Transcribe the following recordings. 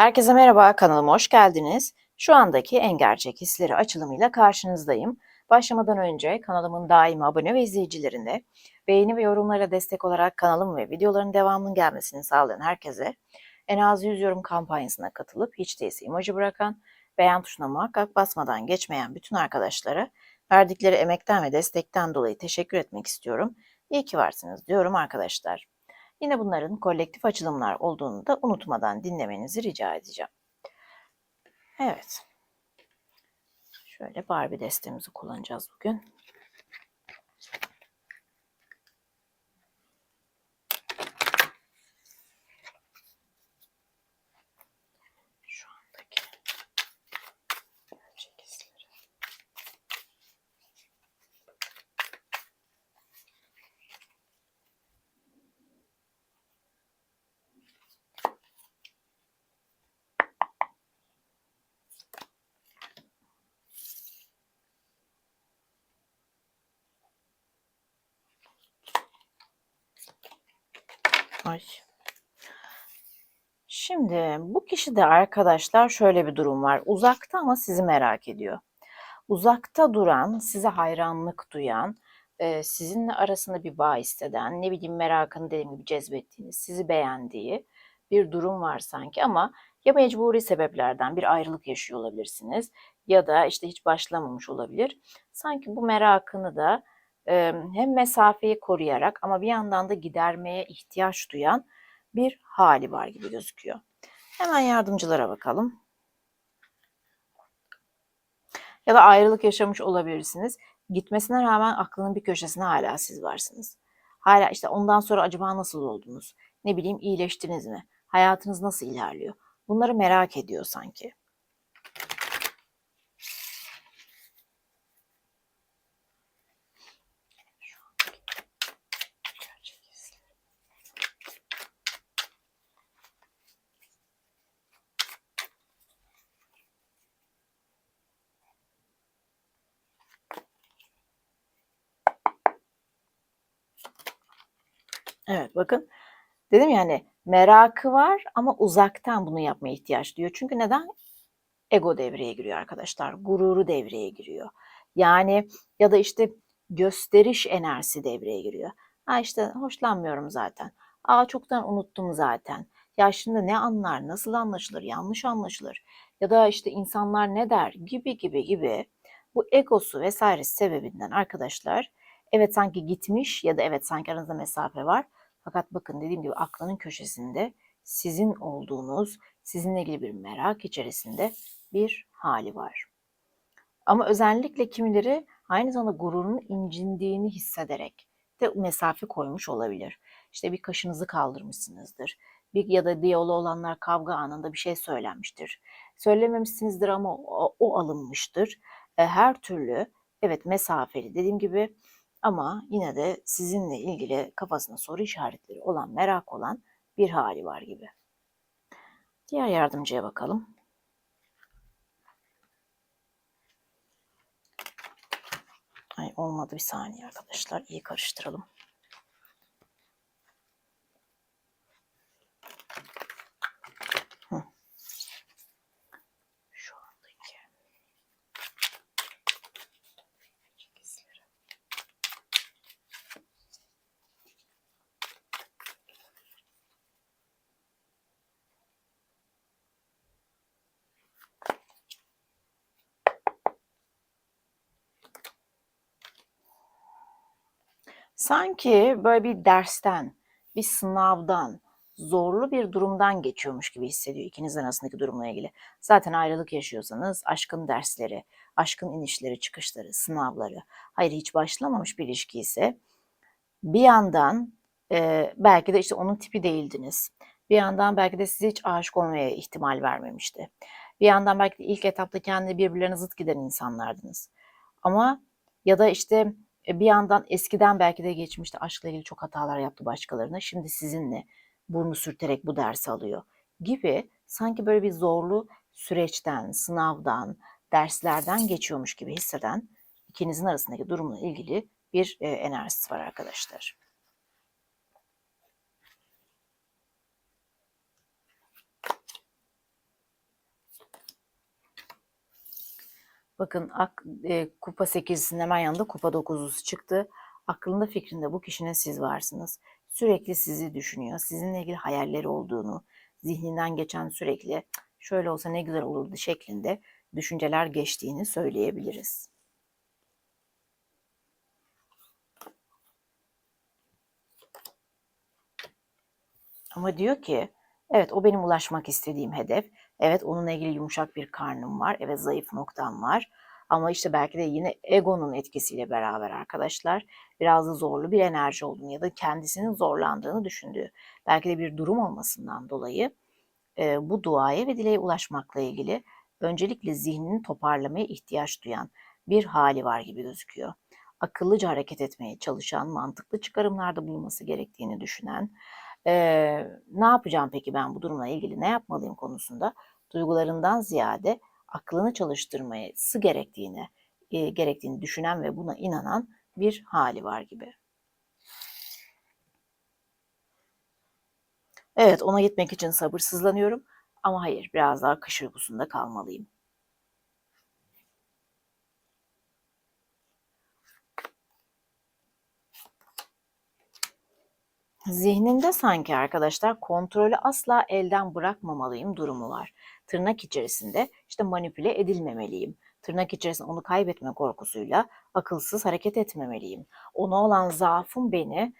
Herkese merhaba, kanalıma hoş geldiniz. Şu andaki En Gerçek Hisleri açılımıyla karşınızdayım. Başlamadan önce kanalımın daima abone ve izleyicilerine beğeni ve yorumlarla destek olarak kanalım ve videoların devamının gelmesini sağlayan herkese en az 100 yorum kampanyasına katılıp hiç değilse emoji bırakan, beğen tuşuna muhakkak basmadan geçmeyen bütün arkadaşlara verdikleri emekten ve destekten dolayı teşekkür etmek istiyorum. İyi ki varsınız diyorum arkadaşlar. Yine bunların kolektif açılımlar olduğunu da unutmadan dinlemenizi rica edeceğim. Evet. Şöyle Barbie destemizi kullanacağız bugün. Ay. Şimdi bu kişide arkadaşlar şöyle bir durum var. Uzakta ama sizi merak ediyor. Uzakta duran, size hayranlık duyan, e, sizinle arasında bir bağ hisseden, ne bileyim merakını dediğim gibi cezbettiğiniz, sizi beğendiği bir durum var sanki ama ya mecburi sebeplerden bir ayrılık yaşıyor olabilirsiniz ya da işte hiç başlamamış olabilir. Sanki bu merakını da hem mesafeyi koruyarak ama bir yandan da gidermeye ihtiyaç duyan bir hali var gibi gözüküyor. Hemen yardımcılara bakalım. Ya da ayrılık yaşamış olabilirsiniz. Gitmesine rağmen aklının bir köşesinde hala siz varsınız. Hala işte ondan sonra acaba nasıl oldunuz? Ne bileyim iyileştiniz mi? Hayatınız nasıl ilerliyor? Bunları merak ediyor sanki. Evet bakın dedim yani merakı var ama uzaktan bunu yapmaya ihtiyaç duyuyor. Çünkü neden? Ego devreye giriyor arkadaşlar. Gururu devreye giriyor. Yani ya da işte gösteriş enerjisi devreye giriyor. Ha işte hoşlanmıyorum zaten. Aa çoktan unuttum zaten. Ya şimdi ne anlar, nasıl anlaşılır, yanlış anlaşılır. Ya da işte insanlar ne der gibi gibi gibi. Bu egosu vesaire sebebinden arkadaşlar evet sanki gitmiş ya da evet sanki aranızda mesafe var. Fakat bakın dediğim gibi aklının köşesinde sizin olduğunuz, sizinle ilgili bir merak içerisinde bir hali var. Ama özellikle kimileri aynı zamanda gururunun incindiğini hissederek de mesafe koymuş olabilir. İşte bir kaşınızı kaldırmışsınızdır. Bir ya da diyaloğu olanlar kavga anında bir şey söylenmiştir. Söylememişsinizdir ama o, o alınmıştır. E, her türlü evet mesafeli dediğim gibi ama yine de sizinle ilgili kafasında soru işaretleri olan, merak olan bir hali var gibi. Diğer yardımcıya bakalım. Ay olmadı bir saniye arkadaşlar. İyi karıştıralım. Sanki böyle bir dersten, bir sınavdan, zorlu bir durumdan geçiyormuş gibi hissediyor ikinizin arasındaki durumla ilgili. Zaten ayrılık yaşıyorsanız aşkın dersleri, aşkın inişleri, çıkışları, sınavları, hayır hiç başlamamış bir ilişki ise bir yandan e, belki de işte onun tipi değildiniz. Bir yandan belki de size hiç aşık olmaya ihtimal vermemişti. Bir yandan belki de ilk etapta kendi birbirlerine zıt giden insanlardınız. Ama ya da işte bir yandan eskiden belki de geçmişte aşkla ilgili çok hatalar yaptı başkalarına. Şimdi sizinle burnu sürterek bu dersi alıyor gibi sanki böyle bir zorlu süreçten, sınavdan, derslerden geçiyormuş gibi hisseden ikinizin arasındaki durumla ilgili bir e, enerjisi var arkadaşlar. Bakın ak, e, kupa 8'in hemen yanında kupa 9'lusu çıktı. Aklında fikrinde bu kişinin siz varsınız. Sürekli sizi düşünüyor. Sizinle ilgili hayalleri olduğunu, zihninden geçen sürekli şöyle olsa ne güzel olurdu şeklinde düşünceler geçtiğini söyleyebiliriz. Ama diyor ki evet o benim ulaşmak istediğim hedef. Evet onunla ilgili yumuşak bir karnım var. Evet zayıf noktam var. Ama işte belki de yine egonun etkisiyle beraber arkadaşlar biraz da zorlu bir enerji olduğunu ya da kendisinin zorlandığını düşündüğü belki de bir durum olmasından dolayı e, bu duaya ve dileğe ulaşmakla ilgili öncelikle zihnini toparlamaya ihtiyaç duyan bir hali var gibi gözüküyor. Akıllıca hareket etmeye çalışan, mantıklı çıkarımlarda bulunması gerektiğini düşünen, e, ne yapacağım peki ben bu durumla ilgili ne yapmalıyım konusunda duygularından ziyade aklını çalıştırması gerektiğini e, gerektiğini düşünen ve buna inanan bir hali var gibi. Evet ona gitmek için sabırsızlanıyorum ama hayır biraz daha kış uykusunda kalmalıyım. Zihninde sanki arkadaşlar kontrolü asla elden bırakmamalıyım durumu var. Tırnak içerisinde işte manipüle edilmemeliyim. Tırnak içerisinde onu kaybetme korkusuyla akılsız hareket etmemeliyim. Ona olan zaafım beni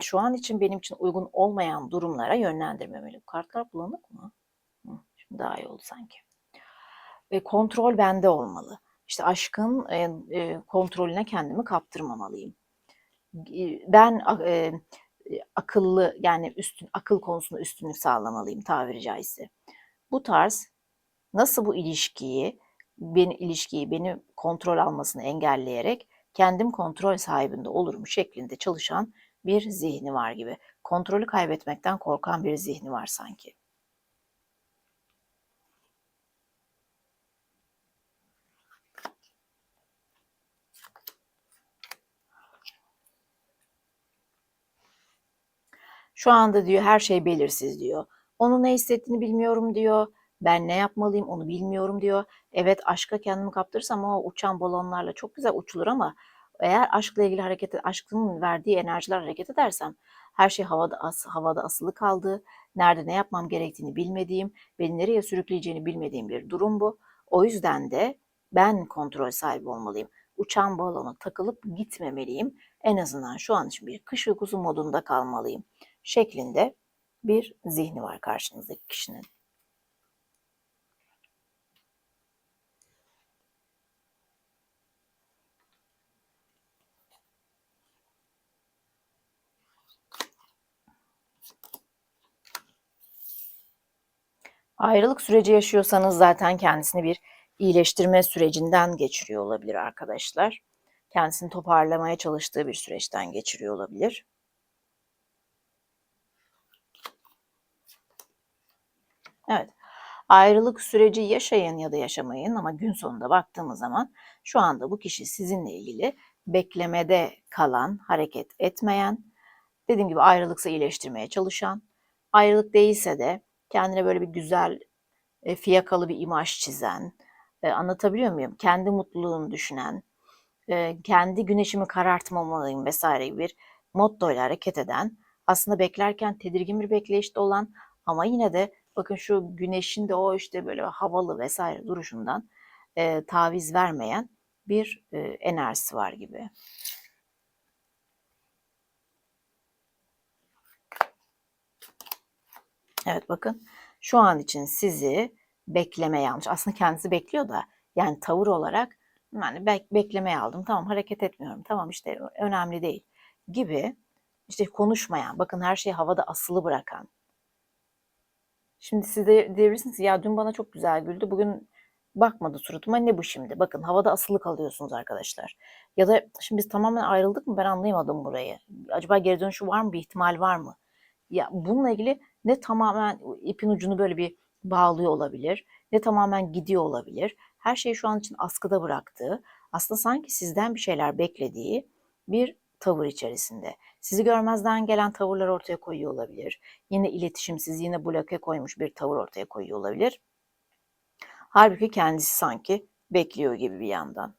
şu an için benim için uygun olmayan durumlara yönlendirmemeli. Kartlar bulanık mı? Şimdi daha iyi oldu sanki. Ve kontrol bende olmalı. İşte aşkın e, e, kontrolüne kendimi kaptırmamalıyım. Ben e, akıllı yani üstün akıl konusunda üstünlük sağlamalıyım tabiri caizse. Bu tarz nasıl bu ilişkiyi beni ilişkiyi beni kontrol almasını engelleyerek kendim kontrol sahibinde olurum şeklinde çalışan bir zihni var gibi. Kontrolü kaybetmekten korkan bir zihni var sanki. Şu anda diyor her şey belirsiz diyor. Onun ne hissettiğini bilmiyorum diyor. Ben ne yapmalıyım onu bilmiyorum diyor. Evet aşka kendimi kaptırırsam o uçan balonlarla çok güzel uçulur ama eğer aşkla ilgili hareket, aşkın verdiği enerjiler hareket edersem her şey havada as, havada asılı kaldı. Nerede ne yapmam gerektiğini bilmediğim, beni nereye sürükleyeceğini bilmediğim bir durum bu. O yüzden de ben kontrol sahibi olmalıyım. Uçan balona takılıp gitmemeliyim. En azından şu an için bir kış uykusu modunda kalmalıyım şeklinde bir zihni var karşınızdaki kişinin. Ayrılık süreci yaşıyorsanız zaten kendisini bir iyileştirme sürecinden geçiriyor olabilir arkadaşlar. Kendisini toparlamaya çalıştığı bir süreçten geçiriyor olabilir. Evet. Ayrılık süreci yaşayın ya da yaşamayın ama gün sonunda baktığımız zaman şu anda bu kişi sizinle ilgili beklemede kalan, hareket etmeyen, dediğim gibi ayrılıksa iyileştirmeye çalışan, ayrılık değilse de kendine böyle bir güzel, e, fiyakalı bir imaj çizen, e, anlatabiliyor muyum? Kendi mutluluğunu düşünen, e, kendi güneşimi karartmamalıyım vesaire bir motto ile hareket eden, aslında beklerken tedirgin bir bekleyişte olan ama yine de bakın şu güneşin de o işte böyle havalı vesaire duruşundan e, taviz vermeyen bir e, enerjisi var gibi. Evet bakın şu an için sizi beklemeye almış. Aslında kendisi bekliyor da yani tavır olarak yani bek beklemeye aldım. Tamam hareket etmiyorum. Tamam işte önemli değil gibi işte konuşmayan, bakın her şeyi havada asılı bırakan. Şimdi siz de diyebilirsiniz ya dün bana çok güzel güldü. Bugün bakmadı suratıma ne bu şimdi? Bakın havada asılı kalıyorsunuz arkadaşlar. Ya da şimdi biz tamamen ayrıldık mı ben anlayamadım burayı. Acaba geri dönüşü var mı? Bir ihtimal var mı? Ya bununla ilgili ne tamamen ipin ucunu böyle bir bağlıyor olabilir, ne tamamen gidiyor olabilir. Her şeyi şu an için askıda bıraktığı, aslında sanki sizden bir şeyler beklediği bir tavır içerisinde. Sizi görmezden gelen tavırlar ortaya koyuyor olabilir. Yine iletişimsiz, yine bloke koymuş bir tavır ortaya koyuyor olabilir. Halbuki kendisi sanki bekliyor gibi bir yandan.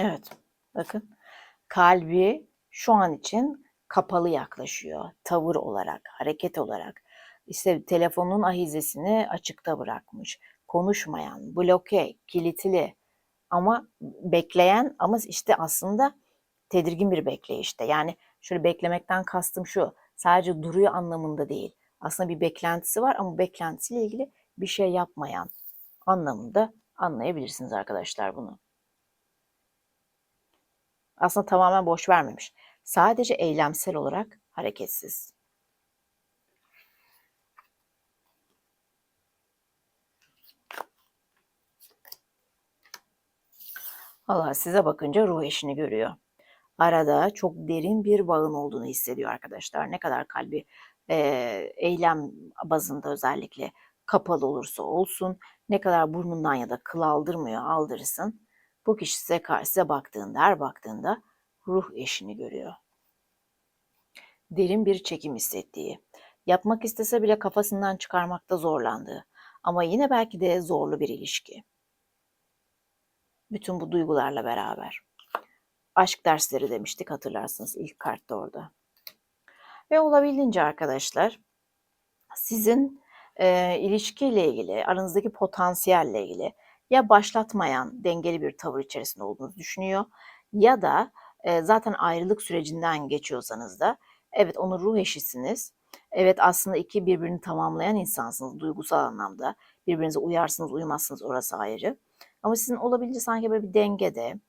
Evet, bakın kalbi şu an için kapalı yaklaşıyor. Tavır olarak, hareket olarak. İşte telefonun ahizesini açıkta bırakmış. Konuşmayan, bloke, kilitli ama bekleyen ama işte aslında tedirgin bir bekleyişte. Yani şöyle beklemekten kastım şu. Sadece duruyor anlamında değil. Aslında bir beklentisi var ama beklentisiyle ilgili bir şey yapmayan anlamında anlayabilirsiniz arkadaşlar bunu. Aslında tamamen boş vermemiş. Sadece eylemsel olarak hareketsiz. Allah size bakınca ruh eşini görüyor. Arada çok derin bir bağın olduğunu hissediyor arkadaşlar. Ne kadar kalbi e, eylem bazında özellikle kapalı olursa olsun, ne kadar burnundan ya da kıl aldırmıyor aldırsın, bu kişi size, size baktığında, her baktığında ruh eşini görüyor. Derin bir çekim hissettiği, yapmak istese bile kafasından çıkarmakta zorlandığı ama yine belki de zorlu bir ilişki. Bütün bu duygularla beraber. Aşk dersleri demiştik hatırlarsınız ilk kartta orada. Ve olabildiğince arkadaşlar sizin e, ilişkiyle ilgili, aranızdaki potansiyelle ilgili ya başlatmayan dengeli bir tavır içerisinde olduğunuzu düşünüyor ya da e, zaten ayrılık sürecinden geçiyorsanız da evet onu ruh eşisiniz. Evet aslında iki birbirini tamamlayan insansınız duygusal anlamda. Birbirinize uyarsınız uymazsınız orası ayrı. Ama sizin olabildiğince sanki böyle bir dengede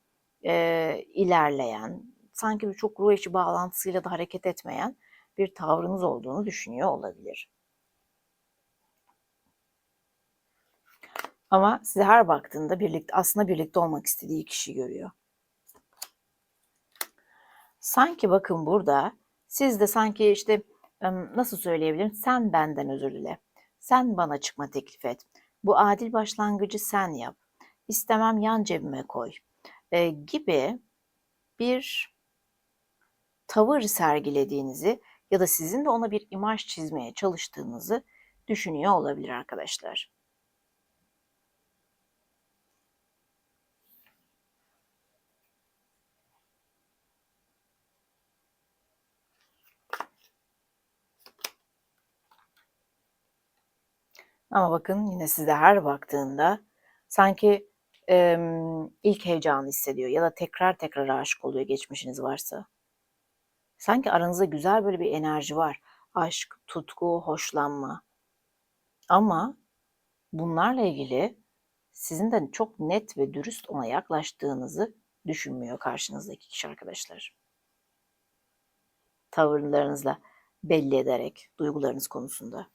e, ilerleyen, sanki bir çok ruh eşi bağlantısıyla da hareket etmeyen bir tavrınız olduğunu düşünüyor olabilir. Ama size her baktığında birlikte aslında birlikte olmak istediği kişi görüyor. Sanki bakın burada siz de sanki işte nasıl söyleyebilirim? Sen benden özür dile. Sen bana çıkma teklif et. Bu adil başlangıcı sen yap. İstemem yan cebime koy. E, gibi bir tavır sergilediğinizi ya da sizin de ona bir imaj çizmeye çalıştığınızı düşünüyor olabilir arkadaşlar. Ama bakın yine size her baktığında sanki e, ilk heyecanı hissediyor ya da tekrar tekrar aşık oluyor geçmişiniz varsa. Sanki aranızda güzel böyle bir enerji var. Aşk, tutku, hoşlanma. Ama bunlarla ilgili sizin de çok net ve dürüst ona yaklaştığınızı düşünmüyor karşınızdaki kişi arkadaşlar. Tavırlarınızla belli ederek duygularınız konusunda.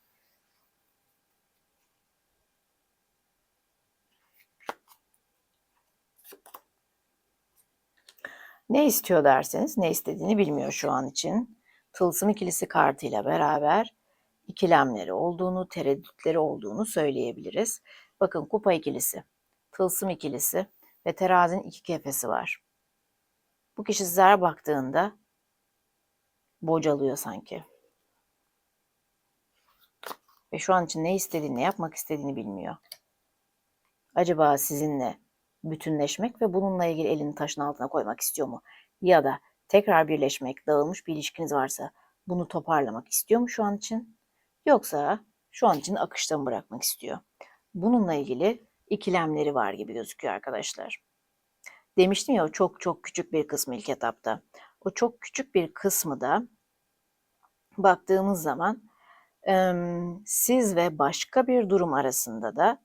Ne istiyor derseniz ne istediğini bilmiyor şu an için. Tılsım ikilisi kartıyla beraber ikilemleri olduğunu, tereddütleri olduğunu söyleyebiliriz. Bakın kupa ikilisi, tılsım ikilisi ve terazinin iki kefesi var. Bu kişi sizlere baktığında bocalıyor sanki. Ve şu an için ne istediğini, ne yapmak istediğini bilmiyor. Acaba sizinle bütünleşmek ve bununla ilgili elini taşın altına koymak istiyor mu? Ya da tekrar birleşmek, dağılmış bir ilişkiniz varsa bunu toparlamak istiyor mu şu an için? Yoksa şu an için akışta mı bırakmak istiyor? Bununla ilgili ikilemleri var gibi gözüküyor arkadaşlar. Demiştim ya o çok çok küçük bir kısmı ilk etapta. O çok küçük bir kısmı da baktığımız zaman siz ve başka bir durum arasında da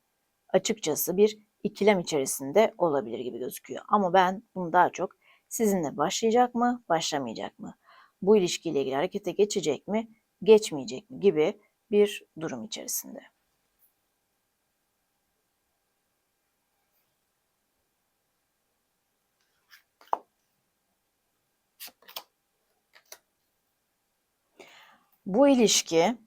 açıkçası bir ikilem içerisinde olabilir gibi gözüküyor. Ama ben bunu daha çok sizinle başlayacak mı, başlamayacak mı? Bu ilişkiyle ilgili harekete geçecek mi, geçmeyecek mi gibi bir durum içerisinde. Bu ilişki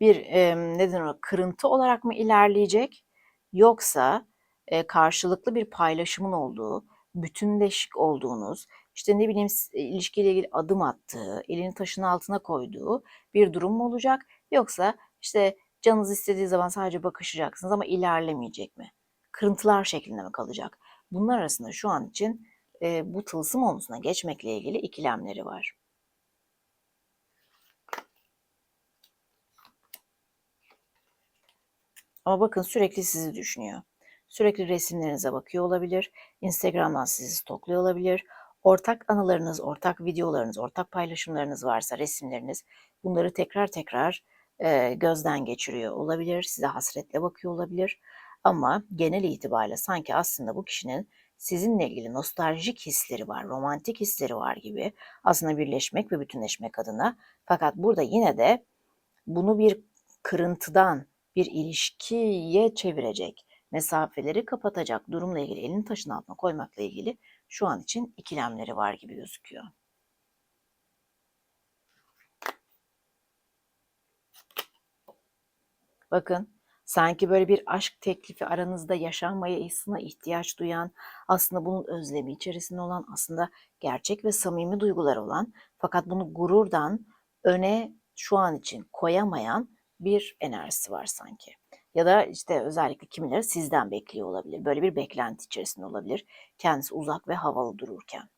bir e, neden o kırıntı olarak mı ilerleyecek yoksa e, karşılıklı bir paylaşımın olduğu, bütünleşik olduğunuz, işte ne bileyim ilişkiyle ilgili adım attığı, elini taşın altına koyduğu bir durum mu olacak? Yoksa işte canınız istediği zaman sadece bakışacaksınız ama ilerlemeyecek mi? Kırıntılar şeklinde mi kalacak? Bunlar arasında şu an için e, bu tılsım omzuna geçmekle ilgili ikilemleri var. Ama bakın sürekli sizi düşünüyor. Sürekli resimlerinize bakıyor olabilir. Instagram'dan sizi stokluyor olabilir. Ortak anılarınız, ortak videolarınız, ortak paylaşımlarınız varsa resimleriniz bunları tekrar tekrar e, gözden geçiriyor olabilir. Size hasretle bakıyor olabilir. Ama genel itibariyle sanki aslında bu kişinin sizinle ilgili nostaljik hisleri var, romantik hisleri var gibi aslında birleşmek ve bütünleşmek adına. Fakat burada yine de bunu bir kırıntıdan bir ilişkiye çevirecek, mesafeleri kapatacak durumla ilgili elini taşın altına koymakla ilgili şu an için ikilemleri var gibi gözüküyor. Bakın sanki böyle bir aşk teklifi aranızda yaşanmayasına ihtiyaç duyan, aslında bunun özlemi içerisinde olan, aslında gerçek ve samimi duygular olan fakat bunu gururdan öne şu an için koyamayan bir enerjisi var sanki. Ya da işte özellikle kimileri sizden bekliyor olabilir. Böyle bir beklenti içerisinde olabilir. Kendisi uzak ve havalı dururken.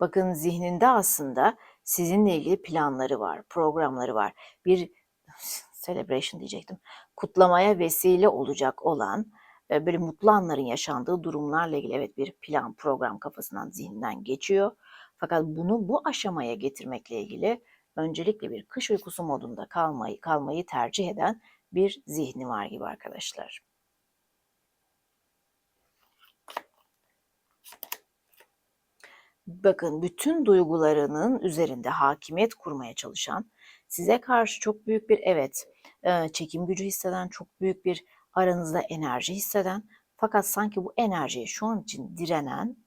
Bakın zihninde aslında sizinle ilgili planları var, programları var. Bir celebration diyecektim. Kutlamaya vesile olacak olan e, böyle mutlu anların yaşandığı durumlarla ilgili evet bir plan, program kafasından, zihninden geçiyor. Fakat bunu bu aşamaya getirmekle ilgili öncelikle bir kış uykusu modunda kalmayı kalmayı tercih eden bir zihni var gibi arkadaşlar. Bakın bütün duygularının üzerinde hakimiyet kurmaya çalışan, size karşı çok büyük bir evet, e, çekim gücü hisseden, çok büyük bir aranızda enerji hisseden fakat sanki bu enerjiye şu an için direnen,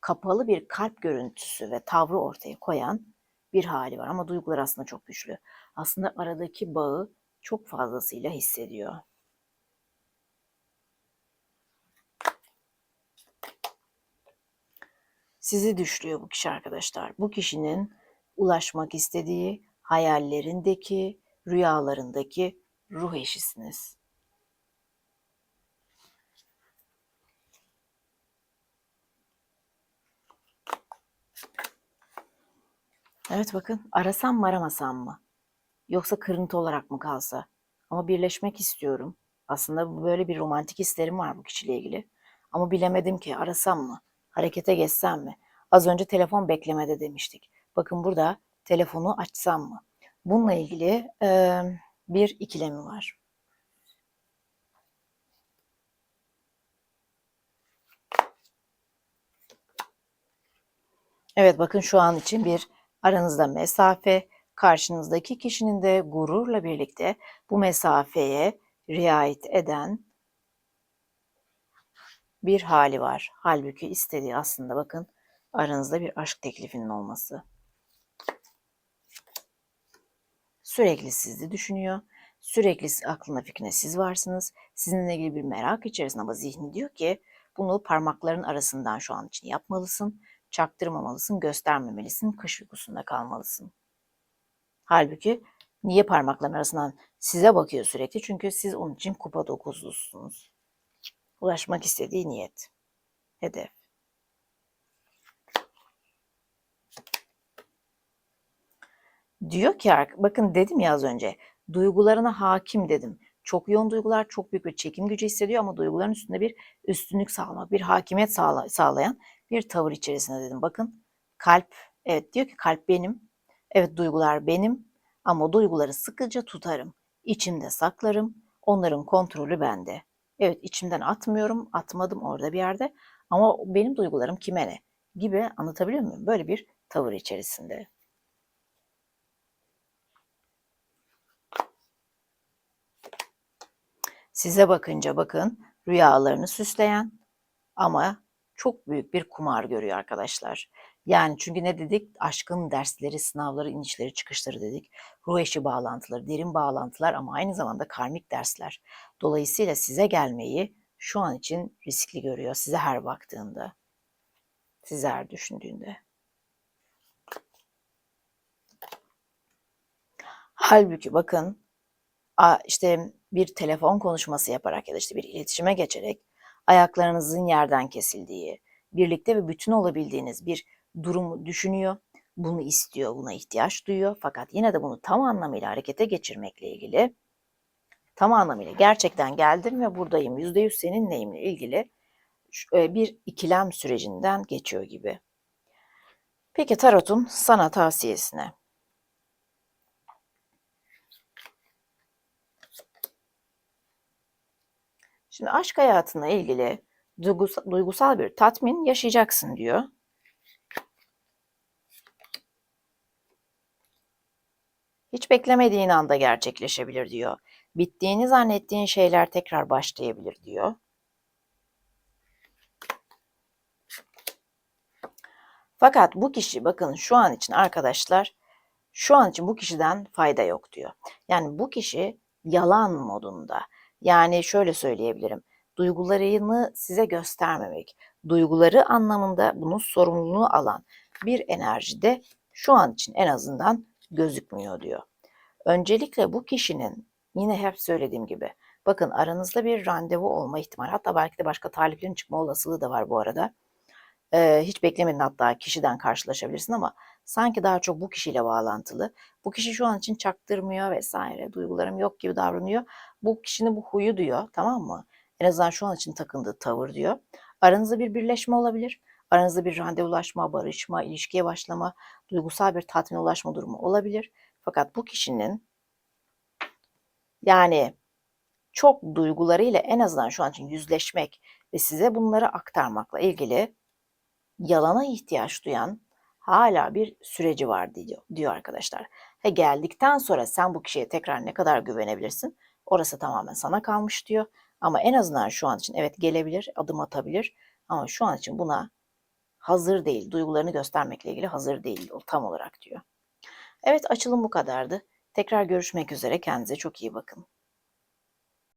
kapalı bir kalp görüntüsü ve tavrı ortaya koyan bir hali var. Ama duygular aslında çok güçlü. Aslında aradaki bağı çok fazlasıyla hissediyor. Sizi düşlüyor bu kişi arkadaşlar. Bu kişinin ulaşmak istediği hayallerindeki, rüyalarındaki ruh eşisiniz. Evet bakın arasam mı aramasam mı? Yoksa kırıntı olarak mı kalsa? Ama birleşmek istiyorum. Aslında böyle bir romantik hislerim var bu kişiyle ilgili. Ama bilemedim ki arasam mı? Harekete geçsem mi? Az önce telefon beklemede demiştik. Bakın burada telefonu açsam mı? Bununla ilgili e, bir ikilemi var. Evet bakın şu an için bir aranızda mesafe, karşınızdaki kişinin de gururla birlikte bu mesafeye riayet eden bir hali var. Halbuki istediği aslında bakın aranızda bir aşk teklifinin olması. Sürekli sizi düşünüyor. Sürekli aklına fikrine siz varsınız. Sizinle ilgili bir merak içerisinde ama zihni diyor ki bunu parmakların arasından şu an için yapmalısın. Çaktırmamalısın, göstermemelisin, kış uykusunda kalmalısın. Halbuki niye parmakların arasından size bakıyor sürekli? Çünkü siz onun için kupa dokuzlusunuz. Ulaşmak istediği niyet, hedef. Diyor ki bakın dedim ya az önce duygularına hakim dedim. Çok yoğun duygular, çok büyük bir çekim gücü hissediyor ama duyguların üstünde bir üstünlük sağlamak, bir hakimiyet sağla, sağlayan bir tavır içerisinde dedim. Bakın kalp, evet diyor ki kalp benim, evet duygular benim ama duyguları sıkıca tutarım. İçimde saklarım, onların kontrolü bende. Evet içimden atmıyorum, atmadım orada bir yerde ama benim duygularım kime ne gibi anlatabiliyor muyum? Böyle bir tavır içerisinde. Size bakınca bakın rüyalarını süsleyen ama çok büyük bir kumar görüyor arkadaşlar. Yani çünkü ne dedik? Aşkın dersleri, sınavları, inişleri, çıkışları dedik. Ruh eşi bağlantıları, derin bağlantılar ama aynı zamanda karmik dersler. Dolayısıyla size gelmeyi şu an için riskli görüyor size her baktığında. Size her düşündüğünde. Halbuki bakın işte bir telefon konuşması yaparak ya da işte bir iletişime geçerek ayaklarınızın yerden kesildiği, birlikte ve bütün olabildiğiniz bir durumu düşünüyor. Bunu istiyor, buna ihtiyaç duyuyor. Fakat yine de bunu tam anlamıyla harekete geçirmekle ilgili tam anlamıyla gerçekten geldim ve buradayım, yüzde yüz seninleyimle ilgili e, bir ikilem sürecinden geçiyor gibi. Peki Tarot'un sana tavsiyesine. Şimdi aşk hayatına ilgili duygusal, duygusal bir tatmin yaşayacaksın diyor. Hiç beklemediğin anda gerçekleşebilir diyor. Bittiğini zannettiğin şeyler tekrar başlayabilir diyor. Fakat bu kişi bakın şu an için arkadaşlar şu an için bu kişiden fayda yok diyor. Yani bu kişi yalan modunda. Yani şöyle söyleyebilirim. Duygularını size göstermemek, duyguları anlamında bunun sorumluluğunu alan bir enerjide şu an için en azından gözükmüyor diyor. Öncelikle bu kişinin yine hep söylediğim gibi bakın aranızda bir randevu olma ihtimali hatta belki de başka taliplerin çıkma olasılığı da var bu arada. Ee, hiç beklemedin hatta kişiden karşılaşabilirsin ama sanki daha çok bu kişiyle bağlantılı. Bu kişi şu an için çaktırmıyor vesaire. Duygularım yok gibi davranıyor. Bu kişinin bu huyu diyor tamam mı? En azından şu an için takındığı tavır diyor. Aranızda bir birleşme olabilir. Aranızda bir randevulaşma, barışma, ilişkiye başlama, duygusal bir tatmin ulaşma durumu olabilir. Fakat bu kişinin yani çok duygularıyla en azından şu an için yüzleşmek ve size bunları aktarmakla ilgili yalana ihtiyaç duyan hala bir süreci var diyor, diyor arkadaşlar. He geldikten sonra sen bu kişiye tekrar ne kadar güvenebilirsin? Orası tamamen sana kalmış diyor. Ama en azından şu an için evet gelebilir, adım atabilir. Ama şu an için buna hazır değil. Duygularını göstermekle ilgili hazır değil tam olarak diyor. Evet açılım bu kadardı. Tekrar görüşmek üzere. Kendinize çok iyi bakın.